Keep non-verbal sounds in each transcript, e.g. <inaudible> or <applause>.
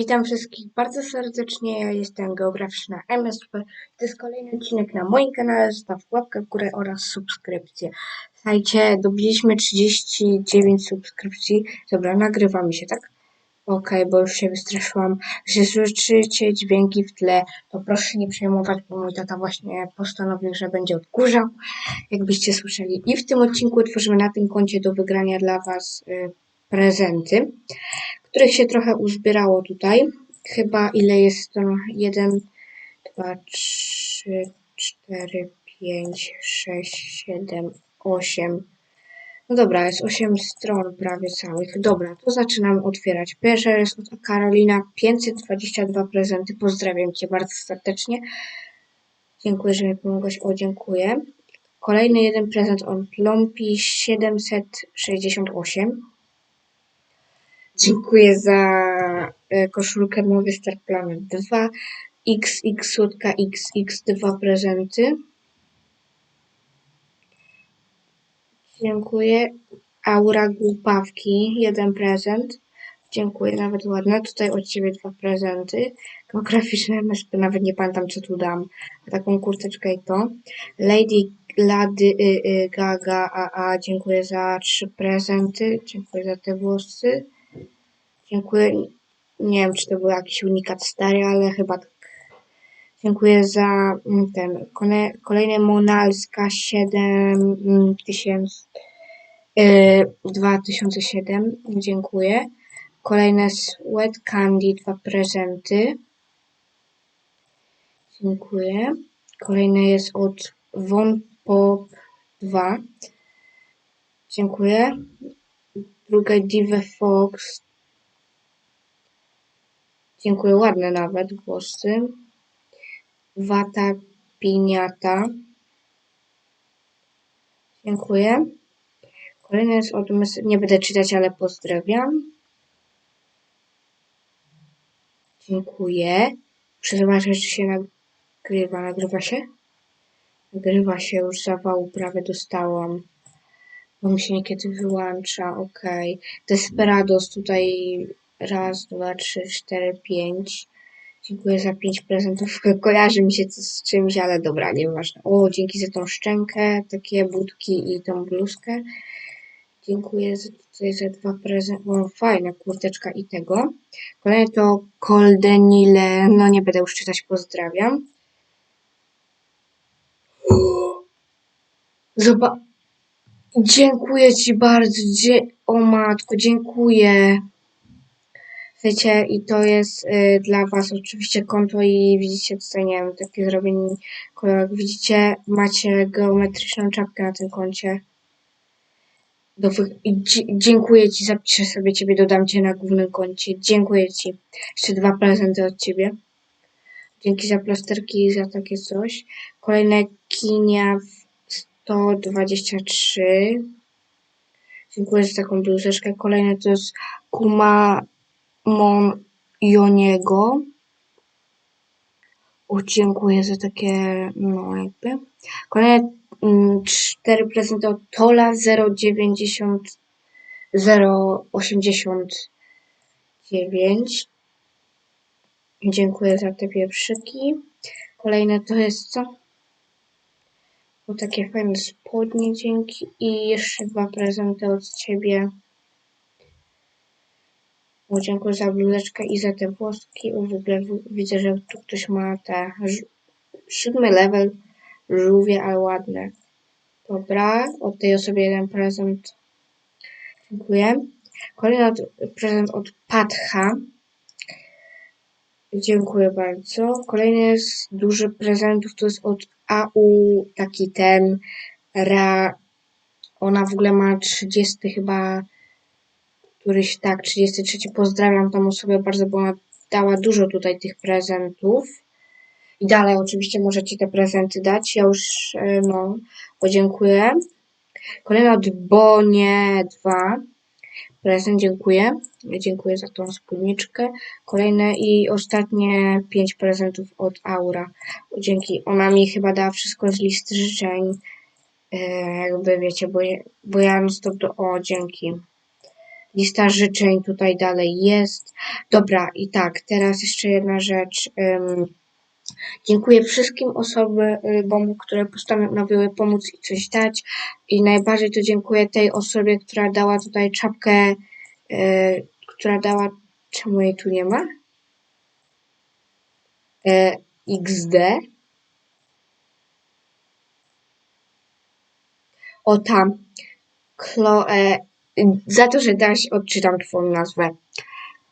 Witam wszystkich bardzo serdecznie. Ja jestem Geograficzna MSP. To jest kolejny odcinek na moim kanale. Zostaw łapkę w górę oraz subskrypcję. Słuchajcie, dobiliśmy 39 subskrypcji. Dobra, nagrywamy się, tak? Okej, bo już się wystraszyłam. Jeśli słyszycie dźwięki w tle, to proszę nie przejmować, bo mój tata właśnie postanowił, że będzie odkurzał, jakbyście słyszeli. I w tym odcinku tworzymy na tym koncie do wygrania dla Was y, prezenty których się trochę uzbierało tutaj. Chyba ile jest to? 1, 2, 3, 4, 5, 6, 7, 8. No dobra, jest 8 stron prawie całych. Dobra, to zaczynam otwierać. Pierwsza jest od Karolina, 522 prezenty. Pozdrawiam Cię bardzo serdecznie. Dziękuję, że mi pomogłeś. O, dziękuję. Kolejny jeden prezent od Lompi, 768. Dziękuję za e, koszulkę Mowy Star Planet 2, XX Słodka XX 2 prezenty. Dziękuję. Aura Głupawki, jeden prezent. Dziękuję, nawet ładne. Tutaj od Ciebie dwa prezenty. Geograficzne MSP, <laughs> nawet nie pamiętam co tu dam. Taką kurteczkę i to. Lady Lady y, y, Gaga dziękuję za trzy prezenty. Dziękuję za te włosy. Dziękuję. Nie wiem, czy to był jakiś unikat stary, ale chyba tak. Dziękuję za mm, ten kolejny Monalska 7000 yy, 2007. Dziękuję. Kolejne Sweat Candy, dwa prezenty. Dziękuję. Kolejne jest od Von Pop 2. Dziękuję. Druga Diva Fox Dziękuję, ładne nawet głosy. Wata piniata. Dziękuję. Kolejny jest od Nie będę czytać, ale pozdrawiam. Dziękuję. Zobaczyć, czy się nagrywa. Nagrywa się? Nagrywa się, już zawału prawie dostałam. Bo mi się niekiedy wyłącza, ok. Desperados tutaj Raz, dwa, trzy, cztery, pięć. Dziękuję za pięć prezentów. <laughs> Kojarzy mi się to z czymś, ale dobra, nieważne. O, dzięki za tą szczękę, takie budki i tą bluzkę. Dziękuję za, tutaj za dwa prezenty. O, fajna kurteczka i tego. Kolejne to Koldenile. No nie będę już czytać, pozdrawiam. Zobacz. Dziękuję Ci bardzo. Dzie o matko, dziękuję. Wiecie, i to jest y, dla Was oczywiście konto i widzicie tutaj, nie wiem, takie zrobienie kolorek. Widzicie, macie geometryczną czapkę na tym koncie. Do dziękuję Ci, zapiszę sobie Ciebie, dodam Cię na głównym koncie. Dziękuję Ci. Jeszcze dwa prezenty od Ciebie. Dzięki za plasterki i za takie coś. Kolejne kinia 123. Dziękuję za taką bluzeczkę. Kolejne to jest Kuma Joniego. Dziękuję za takie, no jakby. Kolejne mm, cztery prezenty od Tola 090 089. Dziękuję za te pieprzyki. Kolejne to jest co? O takie fajne spodnie dzięki i jeszcze dwa prezenty od Ciebie. Dziękuję za bluzeczkę i za te włoski. W ogóle widzę, że tu ktoś ma te siódmy level żółwie, ale ładne. Dobra, od tej osobie jeden prezent. Dziękuję. Kolejny prezent od Patcha. Dziękuję bardzo. Kolejny jest duży prezentów, to jest od AU, taki ten, Ra. Ona w ogóle ma 30 chyba któryś tak, 33. Pozdrawiam tą osobę bardzo, bo ona dała dużo tutaj tych prezentów. I dalej oczywiście możecie te prezenty dać. Ja już, e, no, podziękuję. Kolejny od Bonie 2. Prezent, dziękuję. Dziękuję za tą spódniczkę. Kolejne i ostatnie 5 prezentów od Aura. Dzięki. Ona mi chyba dała wszystko z listy życzeń. E, jakby wiecie, bo, bo ja non stop do... O, dzięki. Lista życzeń tutaj dalej jest. Dobra, i tak, teraz jeszcze jedna rzecz. Dziękuję wszystkim osobom, które postanowiły pomóc i coś dać. I najbardziej to dziękuję tej osobie, która dała tutaj czapkę, która dała. Czemu jej tu nie ma? XD. O tam. Chloe. Za to, że daś, odczytam twoją nazwę.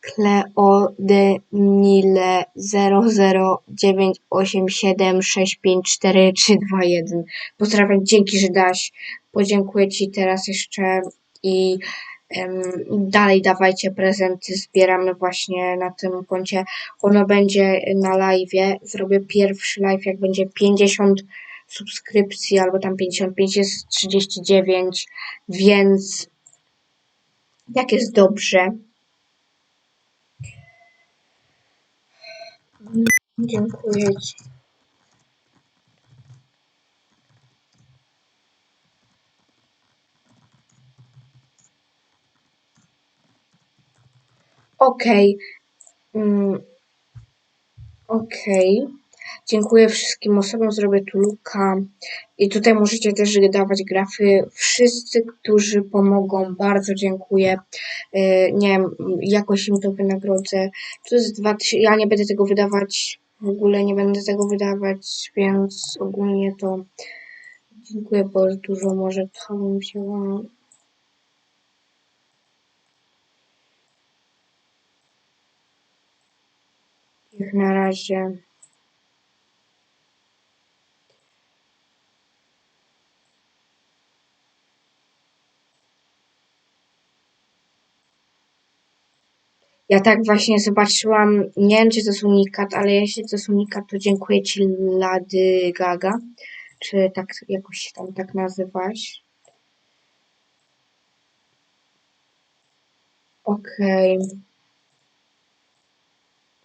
Cleodenile 00987654321. Pozdrawiam, dzięki, że daś. Podziękuję ci teraz jeszcze i em, dalej dawajcie prezenty. Zbieramy właśnie na tym koncie. Ono będzie na live. Zrobię pierwszy live, jak będzie 50 subskrypcji, albo tam 55 jest 39, więc jak jest dobrze. Dziękuję Ci. Okej. Mm. Okej. Dziękuję wszystkim osobom, zrobię tu luka. I tutaj możecie też dawać grafy. Wszyscy, którzy pomogą, bardzo dziękuję. Yy, nie wiem, jakoś im to wynagrodzę. To jest 2000, ja nie będę tego wydawać, w ogóle nie będę tego wydawać, więc ogólnie to dziękuję bardzo dużo. Może to bym wzięła. Jak na razie. Ja tak właśnie zobaczyłam, nie wiem czy to jest unikat, ale jeśli to jest unikat, to dziękuję Ci Lady Gaga, czy tak jakoś się tam tak nazywasz. Okej.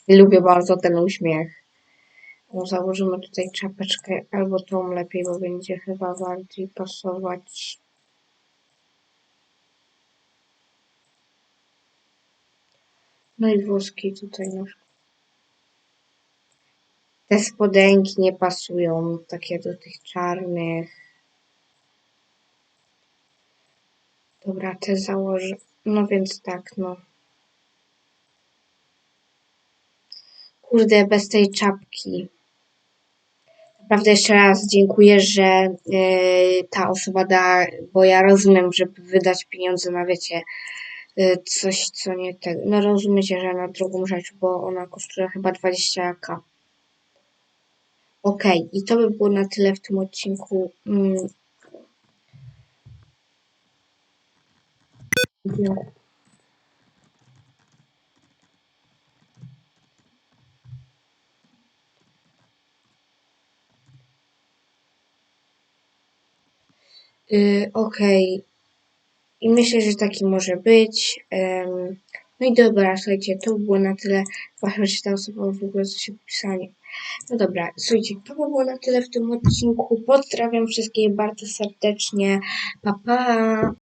Lubię bardzo ten uśmiech. No, założymy tutaj czapeczkę, albo tą lepiej, bo będzie chyba bardziej pasować. No i włoski tutaj no. Te spodenki nie pasują takie do tych czarnych. Dobra, te założę. No więc tak, no. Kurde, bez tej czapki. Naprawdę jeszcze raz dziękuję, że yy, ta osoba da, bo ja rozumiem, żeby wydać pieniądze na wiecie, coś co nie tego. No rozumiecie, że na drugą rzecz, bo ona kosztuje chyba 20k. Okej, okay, i to by było na tyle w tym odcinku. Mm. Yy, Okej. Okay. I myślę, że taki może być. No i dobra, słuchajcie, to było na tyle. Chyba, że ta osoba w ogóle coś pisanie. No dobra, słuchajcie, to było na tyle w tym odcinku. Pozdrawiam wszystkich bardzo serdecznie. Pa, pa!